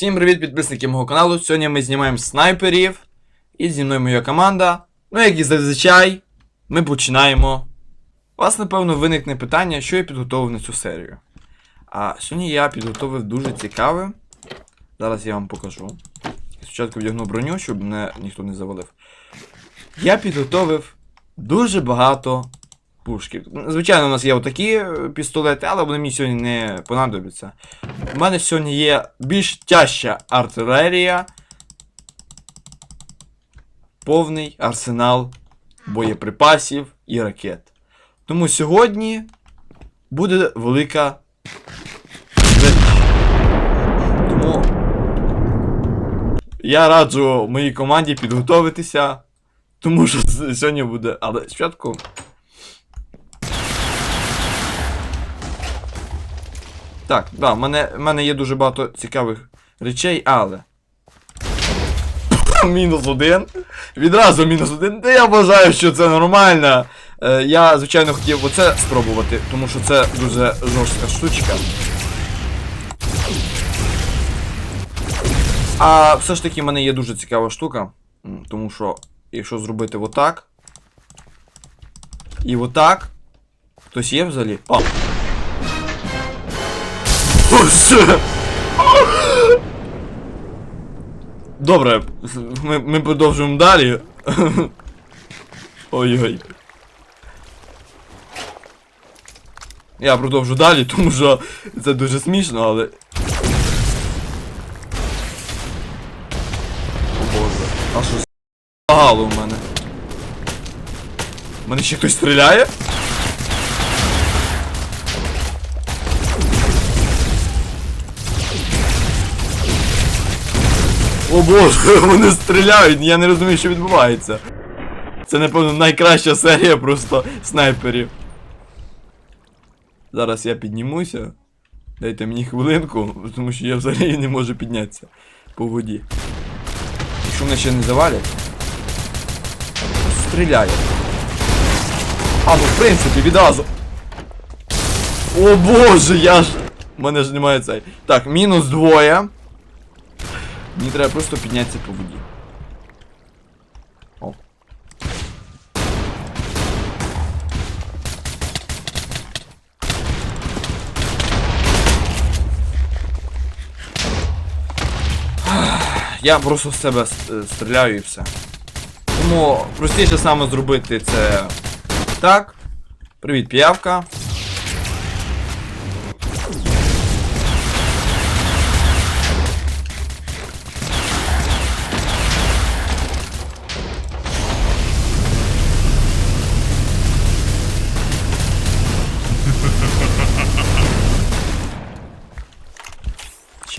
Всім привіт, підписники мого каналу. Сьогодні ми знімаємо снайперів. І зі мною моя команда. Ну, як і зазвичай, ми починаємо. У вас, напевно, виникне питання, що я підготовив на цю серію. А сьогодні я підготовив дуже цікаве. Зараз я вам покажу. Спочатку вдягну броню, щоб мене ніхто не завалив. Я підготовив дуже багато пушків. Звичайно, у нас є отакі е, пістолети, але вони мені сьогодні не понадобляться. У мене сьогодні є більш тяжча артилерія. Повний арсенал боєприпасів і ракет. Тому сьогодні буде велика. Тому я раджу моїй команді підготовитися. Тому що сьогодні буде. Але спочатку. Так, да, в мене, в мене є дуже багато цікавих речей, але. мінус один. Відразу мінус один. Та я вважаю, що це нормально. Е, я, звичайно, хотів оце спробувати, тому що це дуже жорстка штучка. А все ж таки в мене є дуже цікава штука. Тому що, якщо зробити отак. І отак. Хтось є взагалі? А. Боже! Добре, ми, ми продовжуємо далі. Ой-ой. Я продовжу далі, тому що це дуже смішно, але. О боже. А що загало в мене? У мене ще хтось стріляє? О боже, вони стріляють, я не розумію, що відбувається. Це, напевно, найкраща серія просто снайперів. Зараз я піднімуся. Дайте мені хвилинку, тому що я взагалі не можу піднятися по воді. Якщо мене ще не завалять. Стріляє. А, ну в принципі, відразу. О боже, я ж. У мене ж немає цей. Так, мінус двоє. Мені треба просто піднятися по воді. О. Я просто з себе е, стріляю і все. Тому простіше саме зробити це так. Привіт, піявка.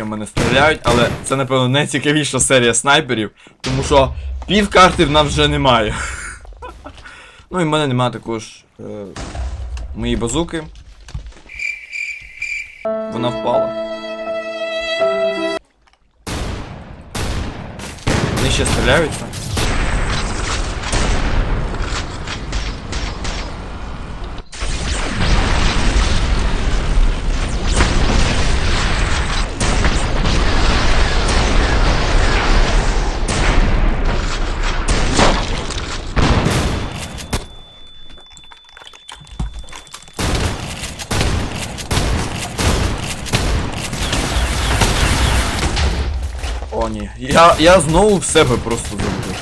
В мене стріляють, але це, напевно, найцікавіша серія снайперів, тому що пів карти в нас вже немає. ну і в мене немає також е, моєї базуки. Вона впала. Вони ще стріляються. О, ні. Я, я знову в себе просто зробив.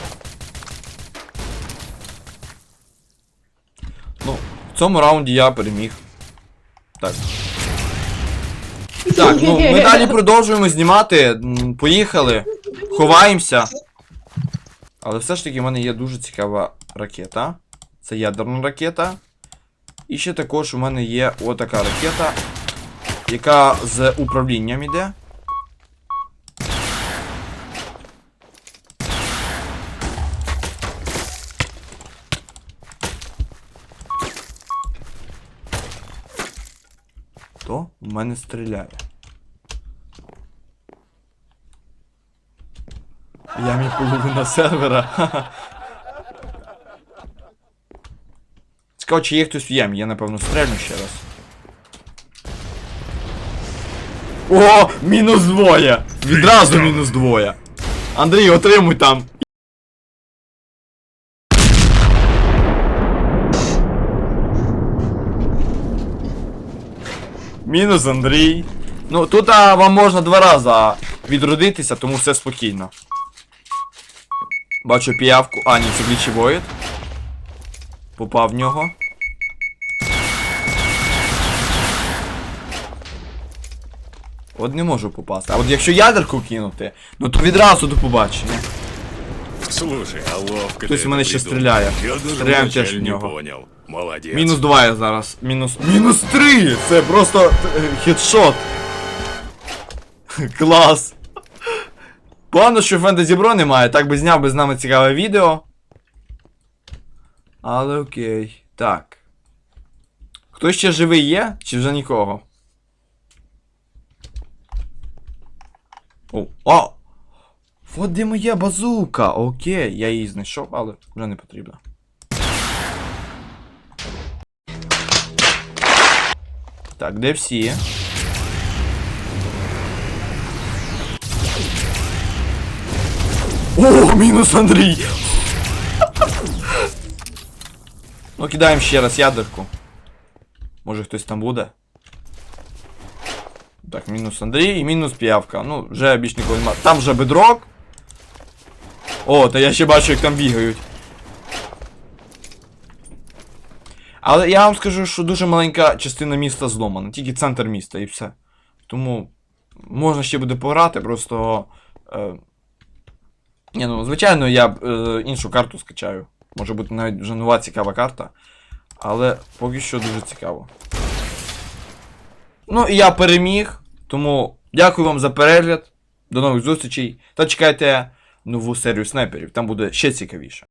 Ну, в цьому раунді я переміг. Так. Так, ну ми далі продовжуємо знімати. Поїхали. Ховаємося. Але все ж таки в мене є дуже цікава ракета. Це ядерна ракета. І ще також у мене є отака ракета, яка з управлінням іде. Хто в мене стріляє? Я мій половина сервера. Цікаво, чи є хтось в ямі, я напевно стрельну ще раз. О, мінус двоє! Відразу мінус двоє. Андрій, отримуй там. Мінус Андрій. Ну, тут а, вам можна два рази відродитися, тому все спокійно. Бачу піявку. А, ні, це глічі воїд. Попав в нього. От не можу попасти. А от якщо ядерку кинути, ну то відразу до побачення. Слушай, а ловко Хтось в мене ще стріляє. Стріляємо теж в нього. понял. Молодец. Мінус 2 я зараз. Мінус. Мінус 3! Це просто е, хедшот. Клас. Погано, що Фентезі Бро немає, так би зняв би з нами цікаве відео. Але окей. Так. Хто ще живий є? Чи вже нікого? О, о! От де моя базука. Окей, я її знайшов, але вже не потрібно. Так, де всі? О, мінус Андрій! ну, кидаємо ще раз ядерку. Може хтось там буде? Так, мінус Андрій і мінус п'явка. Ну, вже більш ніколи немає. Там вже бедрок. О, та я ще бачу, як там бігають. Але я вам скажу, що дуже маленька частина міста зломана, тільки центр міста і все. Тому можна ще буде пограти, просто. Е... Ну, звичайно, я б, е, іншу карту скачаю. Може бути навіть вже нова цікава карта. Але поки що дуже цікаво. Ну і я переміг. Тому дякую вам за перегляд. До нових зустрічей. Та чекайте нову серію снайперів, там буде ще цікавіше.